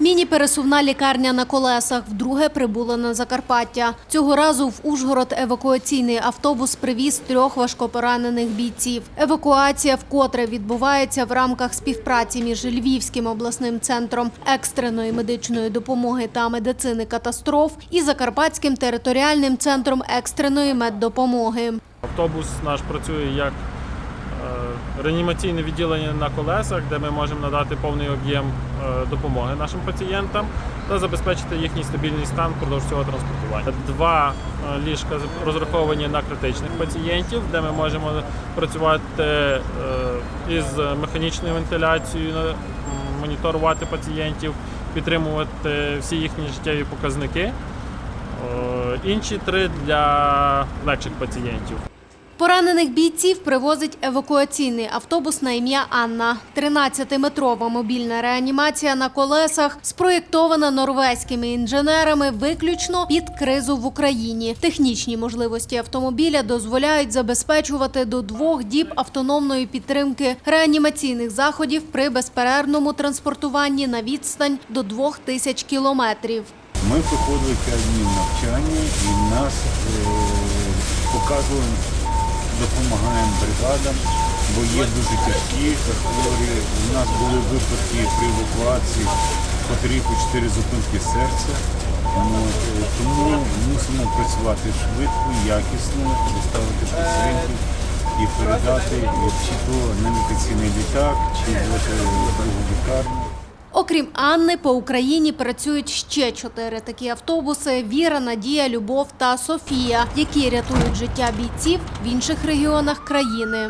Міні-пересувна лікарня на колесах вдруге прибула на Закарпаття. Цього разу в Ужгород евакуаційний автобус привіз трьох важкопоранених бійців. Евакуація вкотре відбувається в рамках співпраці між Львівським обласним центром екстреної медичної допомоги та медицини катастроф і Закарпатським територіальним центром екстреної меддопомоги. Автобус наш працює як реанімаційне відділення на колесах, де ми можемо надати повний об'єм е, допомоги нашим пацієнтам та забезпечити їхній стабільний стан впродовж цього транспортування. Два е, ліжка розраховані на критичних пацієнтів, де ми можемо працювати е, із механічною вентиляцією, моніторувати пацієнтів, підтримувати всі їхні життєві показники. Інші три для легших пацієнтів. Поранених бійців привозить евакуаційний автобус на ім'я Анна. 13-метрова мобільна реанімація на колесах спроєктована норвезькими інженерами виключно під кризу в Україні. Технічні можливості автомобіля дозволяють забезпечувати до двох діб автономної підтримки реанімаційних заходів при безперервному транспортуванні на відстань до двох тисяч кілометрів. Ми проходили 5 днів навчання і нас е, показували, допомагаємо бригадам, бо є дуже тяжкі хворі. У нас були випадки при евакуації по 3 по 4 зупинки серця. Е, тому мусимо працювати швидко, якісно, доставити пацієнтів і передати чи то на інфекційний літак, чи в другу лікарню. Окрім Анни, по Україні працюють ще чотири такі автобуси: Віра, Надія, Любов та Софія, які рятують життя бійців в інших регіонах країни.